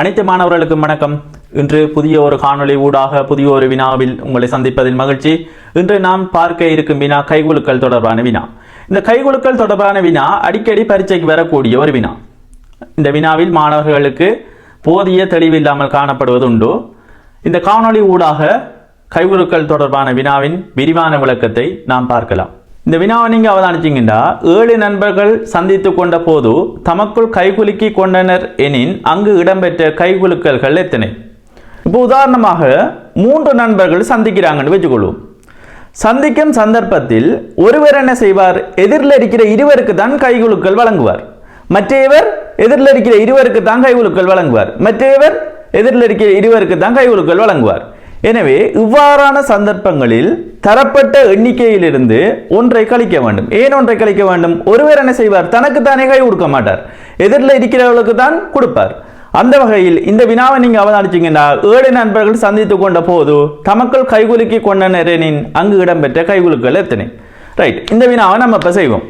அனைத்து மாணவர்களுக்கும் வணக்கம். இன்று புதிய ஒரு காணொளி ஊடாக புதிய ஒரு வினாவில் உங்களை சந்திப்பதில் மகிழ்ச்சி. இன்று நாம் பார்க்க இருக்கும் வினா கைகுலுக்கள் தொடர்பான வினா. இந்த கைகுலுக்கள் தொடர்பான வினா அடிக்கடி பரீட்சைக்கு வரக்கூடிய ஒரு வினா. இந்த வினாவில் மாணவர்களுக்கு போதிய தெளிவில்லாமல் காணப்படுவது உண்டு இந்த காணொளி ஊடாக கைகுலுக்கள் தொடர்பான வினாவின் விரிவான விளக்கத்தை நாம் பார்க்கலாம். இந்த வினாவை நீங்க அவதானிச்சீங்கன்னா ஏழு நண்பர்கள் சந்தித்து கொண்ட போது தமக்குள் கைகுலுக்கி கொண்டனர் எனின் அங்கு இடம்பெற்ற கைகுலுக்கல்கள் எத்தனை? இப்போ உதாரணமாக மூன்று நண்பர்கள் சந்திக்கிறாங்கன்னு வச்சுக்கொள்வோம். சந்திக்கும் சந்தர்ப்பத்தில் ஒருவர் என்ன செய்வார்? எதிரில் இருக்கிற இருவருக்கு தான் கைகுலுக்கள் வழங்குவார். மற்றையவர் எதிரில் இருக்கிற இருவருக்கு தான் கைகுலுக்கள் வழங்குவார். மற்றையவர் எதிரில் இருக்கிற இருவருக்கு தான் கைகுலுக்கள் வழங்குவார். எனவே இவ்வாறான சந்தர்ப்பங்களில் தரப்பட்ட எண்ணிக்கையிலிருந்து ஒன்றை கழிக்க வேண்டும். ஏன் ஒன்றை கழிக்க வேண்டும்? ஒருவர் என்ன செய்வார்? தனக்கு தானே கை கொடுக்க மாட்டார். எதிரில் இருக்கிறவர்களுக்கு தான் கொடுப்பார். அந்த வகையில் இந்த வினாவை நீங்க அவதானிச்சீங்கன்னா ஏழு நண்பர்கள் சந்தித்து கொண்ட போது தமக்கள் கைகுலுக்கி கொண்டனரின் அங்கு இடம்பெற்ற கைகுலுக்கள் எத்தனை? ரைட் இந்த வினாவை நம்ம இப்ப செய்வோம்.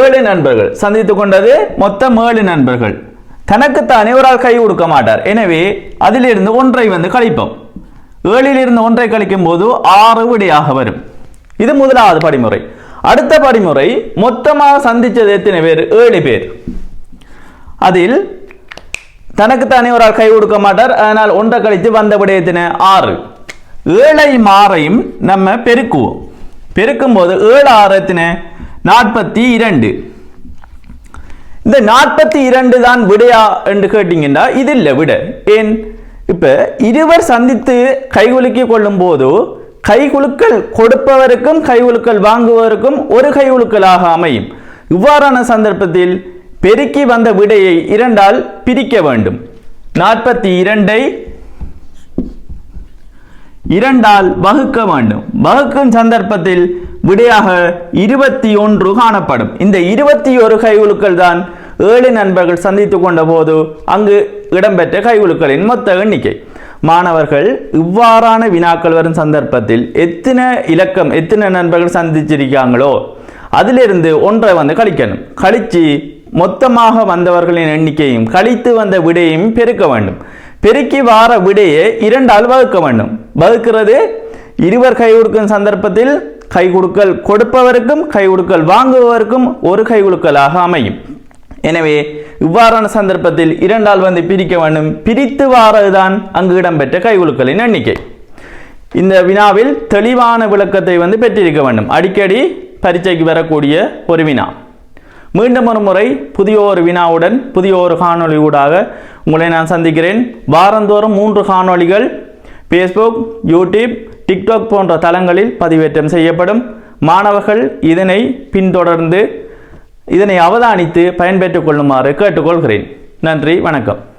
ஏழு நண்பர்கள் சந்தித்து கொண்டது மொத்தம் ஏழு நண்பர்கள். தனக்குத்தானே ஒரு ஆள் கை கொடுக்க மாட்டார். எனவே அதிலிருந்து ஒன்றை வந்து கழிப்போம். ஏழிலிருந்து ஒன்றை கழிக்கும் போது ஆறு விடையாக வரும். இது முதலாவது படிமுறை. அடுத்த படிமுறை மொத்தமாக சந்திச்சது எத்தனை பேர்? ஏழு பேர். அதில் தனக்குத்தானே ஒரு ஆள் கை கொடுக்க மாட்டார். அதனால் ஒன்றை கழித்து வந்த விடயத்தின ஆறு. ஏழை மாறையும் நம்ம பெருக்குவோம். பெருக்கும் போது ஏழு ஆறத்தின நாற்பத்தி இரண்டு. இந்த நாற்பத்தி இரண்டு தான் விடையா என்று கேட்டீங்கன்னா இது இல்லை விட. ஏன்? இப்ப இருவர் சந்தித்து கைகுலுக்கி கொள்ளும் போது கைகுலுக்கள் கொடுப்பவருக்கும் கைகுலுக்கள் வாங்குவதற்கும் ஒரு கைகுலுக்கலாக அமையும். இவ்வாறான சந்தர்ப்பத்தில் பெருக்கி வந்த விடையை இரண்டால் பிரிக்க வேண்டும். நாற்பத்தி இரண்டை இரண்டால் வகுக்க வேண்டும். வகுக்கும் சந்தர்ப்பத்தில் விடையாக இருபத்தி ஒன்று காணப்படும். இந்த இருபத்தி ஒரு கைகுலுக்கள் தான் ஏழு நண்பர்கள் சந்தித்து கொண்ட போது அங்கு இடம்பெற்ற கைகுலுக்களின் மொத்த எண்ணிக்கை. மாணவர்கள் இவ்வாறான வினாக்கள் வரும் சந்தர்ப்பத்தில் எத்தனை இலக்கம் எத்தனை நண்பர்கள் சந்திச்சிருக்காங்களோ அதிலிருந்து ஒன்றை வந்து கழிக்கணும். கழித்து மொத்தமாக வந்தவர்களின் எண்ணிக்கையும் கழித்து வந்த விடையும் பெருக்க வேண்டும். பெருக்கி வார விடையை இரண்டால் வகுக்க வேண்டும். வகுக்கிறது இருவர் கை கொடுக்கும் சந்தர்ப்பத்தில் கை கொடுக்கல் கொடுப்பவருக்கும் கை கொடுக்கல் வாங்குபவருக்கும் ஒரு கை கொடுக்கலாக அமையும். எனவே இவ்வாறான சந்தர்ப்பத்தில் இரண்டால் வந்து பிரிக்க வேண்டும். பிரித்து வாரதுதான் அங்கு இடம்பெற்ற கைகுலுக்களின் எண்ணிக்கை. இந்த வினாவில் தெளிவான விளக்கத்தை வந்து பெற்றிருக்க வேண்டும். அடிக்கடி பரீட்சைக்கு வரக்கூடிய ஒரு வினா. மீண்டும் ஒரு முறை புதிய ஒரு வினாவுடன் புதிய ஒரு காணொளி ஊடாக உங்களை நான் சந்திக்கிறேன். வாரந்தோறும் மூன்று காணொளிகள் ஃபேஸ்புக் யூடியூப் டிக்டாக் போன்ற தளங்களில் பதிவேற்றம் செய்யப்படும். மாணவர்கள் இதனை பின்தொடர்ந்து இதனை அவதானித்து பயன்பெற்றுக் கொள்ளுமாறு கேட்டுக்கொள்கிறேன். நன்றி வணக்கம்.